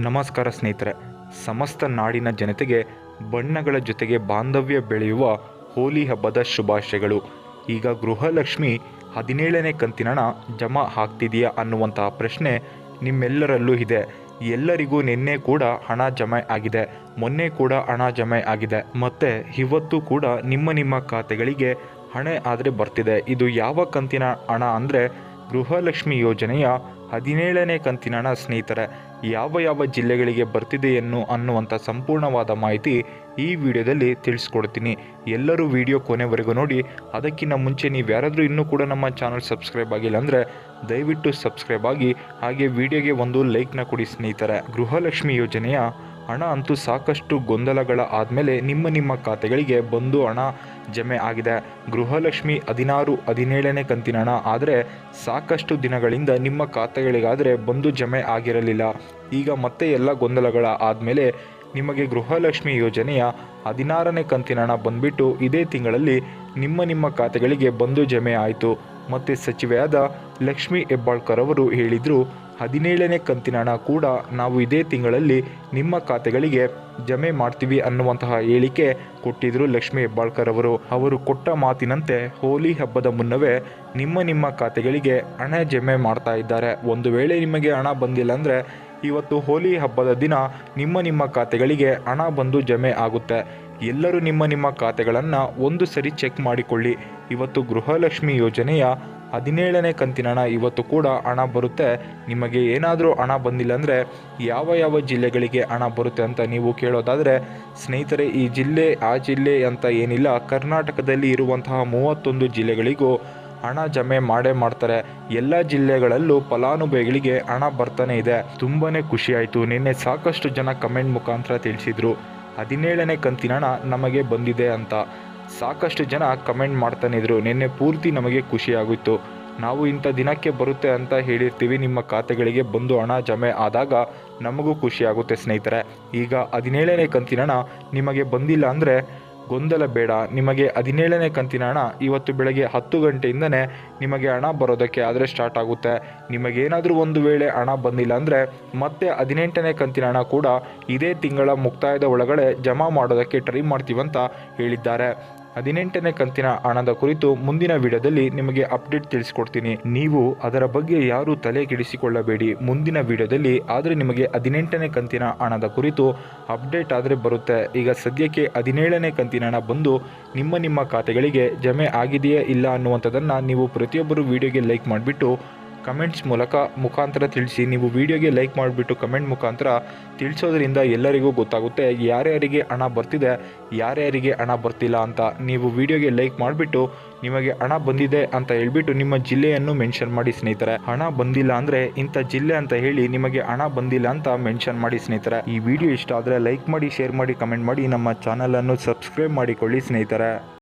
ನಮಸ್ಕಾರ ಸ್ನೇಹಿತರೆ, ಸಮಸ್ತ ನಾಡಿನ ಜನತೆಗೆ, ಬಣ್ಣಗಳ ಜೊತೆಗೆ ಬಾಂಧವ್ಯ ಬೆಳೆಯುವ ಹೋಲಿ ಹಬ್ಬದ ಶುಭಾಶಯಗಳು. ಈಗ ಗೃಹಲಕ್ಷ್ಮಿ ಹದಿನೇಳನೇ ಕಂತಿನ ಹಣ ಜಮಾ ಆಗ್ತಿದೆಯಾ ಅನ್ನುವಂತಹ ಪ್ರಶ್ನೆ ನಿಮ್ಮೆಲ್ಲರಲ್ಲೂ ಇದೆ. ಎಲ್ಲರಿಗೂ ನಿನ್ನೆ ಕೂಡ ಹಣ ಜಮೆ ಆಗಿದೆ. ಮೊನ್ನೆ ಕೂಡ ಹಣ ಜಮೆ ಆಗಿದೆ. ಮತ್ತೆ ಇವತ್ತು ಕೂಡ ನಿಮ್ಮ ನಿಮ್ಮ ಖಾತೆಗಳಿಗೆ ಹಣ ಆದರೆ ಬರ್ತಿದೆ. ಇದು ಯಾವ ಕಂತಿನ ಹಣ ಅಂದರೆ ಗೃಹಲಕ್ಷ್ಮಿ ಯೋಜನೆಯ ಹದಿನೇಳನೇ ಕಂತಿನ ಹಣ ಸ್ನೇಹಿತರೆ, ಯಾವ ಯಾವ ಜಿಲ್ಲೆಗಳಿಗೆ ಬರ್ತಿದೆಯನ್ನು ಅನ್ನುವಂಥ ಸಂಪೂರ್ಣವಾದ ಮಾಹಿತಿ ಈ ವಿಡಿಯೋದಲ್ಲಿ ತಿಳಿಸ್ಕೊಡ್ತೀನಿ. ಎಲ್ಲರೂ ವಿಡಿಯೋ ಕೊನೆವರೆಗೂ ನೋಡಿ, ಅದಕ್ಕಿಂತ ಮುಂಚೆ ನೀವು ಯಾರಾದರೂ ಇನ್ನೂ ಕೂಡ ನಮ್ಮ ಚಾನಲ್ ಸಬ್ಸ್ಕ್ರೈಬ್ ಆಗಿಲ್ಲ ಅಂದರೆ ದಯವಿಟ್ಟು ಸಬ್ಸ್ಕ್ರೈಬ್ ಆಗಿ, ಹಾಗೆ ವಿಡಿಯೋಗೆ ಒಂದು ಲೈಕ್ನ ಕೊಡಿ ಸ್ನೇಹಿತರೆ. ಗೃಹಲಕ್ಷ್ಮಿ ಯೋಜನೆಯ ಹಣ ಅಂತೂ ಸಾಕಷ್ಟು ಗೊಂದಲಗಳ ಆದಮೇಲೆ ನಿಮ್ಮ ನಿಮ್ಮ ಖಾತೆಗಳಿಗೆ ಬಂದು ಹಣ ಜಮೆ ಆಗಿದೆ. ಗೃಹಲಕ್ಷ್ಮಿ ಹದಿನಾರು, ಹದಿನೇಳನೇ ಕಂತಿನ ಹಣ ಆದರೆ ಸಾಕಷ್ಟು ದಿನಗಳಿಂದ ನಿಮ್ಮ ಖಾತೆಗಳಿಗಾದರೆ ಬಂದು ಜಮೆ ಆಗಿರಲಿಲ್ಲ. ಈಗ ಮತ್ತೆ ಎಲ್ಲ ಗೊಂದಲಗಳ ಆದಮೇಲೆ ನಿಮಗೆ ಗೃಹಲಕ್ಷ್ಮಿ ಯೋಜನೆಯ ಹದಿನಾರನೇ ಕಂತಿನ ಹಣ ಬಂದ್ಬಿಟ್ಟು ಇದೇ ತಿಂಗಳಲ್ಲಿ ನಿಮ್ಮ ನಿಮ್ಮ ಖಾತೆಗಳಿಗೆ ಬಂದು ಜಮೆ ಆಯಿತು. ಮತ್ತು ಸಚಿವೆಯಾದ ಲಕ್ಷ್ಮಿ ಹೆಬ್ಬಾಳ್ಕರ್ ಅವರು ಹೇಳಿದರು ಹದಿನೇಳನೇ ಕಂತಿನ ಹಣ ಕೂಡ ನಾವು ಇದೇ ತಿಂಗಳಲ್ಲಿ ನಿಮ್ಮ ಖಾತೆಗಳಿಗೆ ಜಮೆ ಮಾಡ್ತೀವಿ ಅನ್ನುವಂತಹ ಹೇಳಿಕೆ ಕೊಟ್ಟಿದ್ರು ಲಕ್ಷ್ಮೀ ಹೆಬ್ಬಾಳ್ಕರ್ ಅವರು. ಅವರು ಕೊಟ್ಟ ಮಾತಿನಂತೆ ಹೋಲಿ ಹಬ್ಬದ ಮುನ್ನವೇ ನಿಮ್ಮ ನಿಮ್ಮ ಖಾತೆಗಳಿಗೆ ಹಣ ಜಮೆ ಮಾಡ್ತಾ ಇದ್ದಾರೆ. ಒಂದು ವೇಳೆ ನಿಮಗೆ ಹಣ ಬಂದಿಲ್ಲ ಅಂದರೆ ಇವತ್ತು ಹೋಲಿ ಹಬ್ಬದ ದಿನ ನಿಮ್ಮ ನಿಮ್ಮ ಖಾತೆಗಳಿಗೆ ಹಣ ಬಂದು ಜಮೆ ಆಗುತ್ತೆ. ಎಲ್ಲರೂ ನಿಮ್ಮ ನಿಮ್ಮ ಖಾತೆಗಳನ್ನು ಒಂದು ಸರಿ ಚೆಕ್ ಮಾಡಿಕೊಳ್ಳಿ. ಇವತ್ತು ಗೃಹಲಕ್ಷ್ಮಿ ಯೋಜನೆಯ ಹದಿನೇಳನೇ ಕಂತಿನ ಹಣ ಇವತ್ತು ಕೂಡ ಹಣ ಬರುತ್ತೆ. ನಿಮಗೆ ಏನಾದರೂ ಹಣ ಬಂದಿಲ್ಲ ಅಂದರೆ ಯಾವ ಯಾವ ಜಿಲ್ಲೆಗಳಿಗೆ ಹಣ ಬರುತ್ತೆ ಅಂತ ನೀವು ಕೇಳೋದಾದರೆ, ಸ್ನೇಹಿತರೆ ಈ ಜಿಲ್ಲೆ, ಆ ಜಿಲ್ಲೆ ಅಂತ ಏನಿಲ್ಲ, ಕರ್ನಾಟಕದಲ್ಲಿ ಇರುವಂತಹ ಮೂವತ್ತೊಂದು ಜಿಲ್ಲೆಗಳಿಗೂ ಹಣ ಜಮೆ ಮಾಡೇ ಮಾಡ್ತಾರೆ. ಎಲ್ಲ ಜಿಲ್ಲೆಗಳಲ್ಲೂ ಫಲಾನುಭವಿಗಳಿಗೆ ಹಣ ಬರ್ತಾನೆ ಇದೆ. ತುಂಬಾ ಖುಷಿಯಾಯಿತು ನಿನ್ನೆ ಸಾಕಷ್ಟು ಜನ ಕಮೆಂಟ್ ಮುಖಾಂತರ ತಿಳಿಸಿದರು. ಹದಿನೇಳನೇ ಕಂತಿನ ಹಣ ನಮಗೆ ಬಂದಿದೆ ಅಂತ. ಸಾಕಷ್ಟು ಜನ ಕಮೆಂಟ್ ಮಾಡ್ತಾನಿದ್ರು ನಿನ್ನೆ ಪೂರ್ತಿ ನಮಗೆ ಖುಷಿಯಾಗಿತ್ತು ನಾವು ಇಂಥ ದಿನಕ್ಕೆ ಬರುತ್ತೆ ಅಂತ ಹೇಳಿರ್ತೀವಿ. ನಿಮ್ಮ ಖಾತೆಗಳಿಗೆ ಬಂದು ಹಣ ಜಮೆ ಆದಾಗ ನಮಗೂ ಖುಷಿಯಾಗುತ್ತೆ ಸ್ನೇಹಿತರೆ. ಈಗ ಹದಿನೇಳನೇ ಕಂತಿನ ಹಣ ನಿಮಗೆ ಬಂದಿಲ್ಲ ಅಂದರೆ ಗೊಂದಲ ಬೇಡ. ನಿಮಗೆ ಹದಿನೇಳನೇ ಕಂತಿನ ಹಣ ಇವತ್ತು ಬೆಳಗ್ಗೆ ಹತ್ತು ಗಂಟೆಯಿಂದನೇ ನಿಮಗೆ ಹಣ ಬರೋದಕ್ಕೆ ಆದರೆ ಸ್ಟಾರ್ಟ್ ಆಗುತ್ತೆ. ನಿಮಗೇನಾದರೂ ಒಂದು ವೇಳೆ ಹಣ ಬಂದಿಲ್ಲ ಅಂದರೆ ಮತ್ತೆ ಹದಿನೆಂಟನೇ ಕಂತಿನ ಹಣ ಕೂಡ ಇದೇ ತಿಂಗಳ ಮುಕ್ತಾಯದ ಒಳಗಡೆ ಜಮಾ ಮಾಡೋದಕ್ಕೆ ಟ್ರೈ ಮಾಡ್ತೀವಂತ ಹೇಳಿದ್ದಾರೆ. ಹದಿನೆಂಟನೇ ಕಂತಿನ ಹಣದ ಕುರಿತು ಮುಂದಿನ ವಿಡಿಯೋದಲ್ಲಿ ನಿಮಗೆ ಅಪ್ಡೇಟ್ ತಿಳಿಸ್ಕೊಡ್ತೀನಿ. ನೀವು ಅದರ ಬಗ್ಗೆ ಯಾರು ತಲೆ ಕೆಡಿಸಿಕೊಳ್ಳಬೇಡಿ. ಮುಂದಿನ ವಿಡಿಯೋದಲ್ಲಿ ಆದರೆ ನಿಮಗೆ ಹದಿನೆಂಟನೇ ಕಂತಿನ ಹಣದ ಕುರಿತು ಅಪ್ಡೇಟ್ ಆದರೆ ಬರುತ್ತೆ. ಈಗ ಸದ್ಯಕ್ಕೆ ಹದಿನೇಳನೇ ಕಂತಿನ ಹಣ ಬಂದು ನಿಮ್ಮ ನಿಮ್ಮ ಖಾತೆಗಳಿಗೆ ಜಮೆ ಆಗಿದೆಯೇ ಇಲ್ಲ ಅನ್ನುವಂಥದ್ದನ್ನು ನೀವು ಪ್ರತಿಯೊಬ್ಬರು ವಿಡಿಯೋಗೆ ಲೈಕ್ ಮಾಡಿಬಿಟ್ಟು ಕಮೆಂಟ್ಸ್ ಮೂಲಕ ಮುಖಾಂತರ ತಿಳಿಸಿ. ನೀವು ವಿಡಿಯೋಗೆ ಲೈಕ್ ಮಾಡಿಬಿಟ್ಟು ಕಮೆಂಟ್ ಮುಖಾಂತರ ತಿಳಿಸೋದ್ರಿಂದ ಎಲ್ಲರಿಗೂ ಗೊತ್ತಾಗುತ್ತೆ ಯಾರ್ಯಾರಿಗೆ ಹಣ ಬರ್ತಿದೆ, ಯಾರ್ಯಾರಿಗೆ ಹಣ ಬರ್ತಿಲ್ಲ ಅಂತ. ನೀವು ವಿಡಿಯೋಗೆ ಲೈಕ್ ಮಾಡಿಬಿಟ್ಟು ನಿಮಗೆ ಹಣ ಬಂದಿದೆ ಅಂತ ಹೇಳ್ಬಿಟ್ಟು ನಿಮ್ಮ ಜಿಲ್ಲೆಯನ್ನು ಮೆನ್ಷನ್ ಮಾಡಿ ಸ್ನೇಹಿತರೆ. ಹಣ ಬಂದಿಲ್ಲ ಅಂದರೆ ಇಂಥ ಜಿಲ್ಲೆ ಅಂತ ಹೇಳಿ ನಿಮಗೆ ಹಣ ಬಂದಿಲ್ಲ ಅಂತ ಮೆನ್ಷನ್ ಮಾಡಿ ಸ್ನೇಹಿತರೆ. ಈ ವಿಡಿಯೋ ಇಷ್ಟ ಆದರೆ ಲೈಕ್ ಮಾಡಿ, ಶೇರ್ ಮಾಡಿ, ಕಮೆಂಟ್ ಮಾಡಿ. ನಮ್ಮ ಚಾನಲನ್ನು ಸಬ್ಸ್ಕ್ರೈಬ್ ಮಾಡಿಕೊಳ್ಳಿ ಸ್ನೇಹಿತರೆ.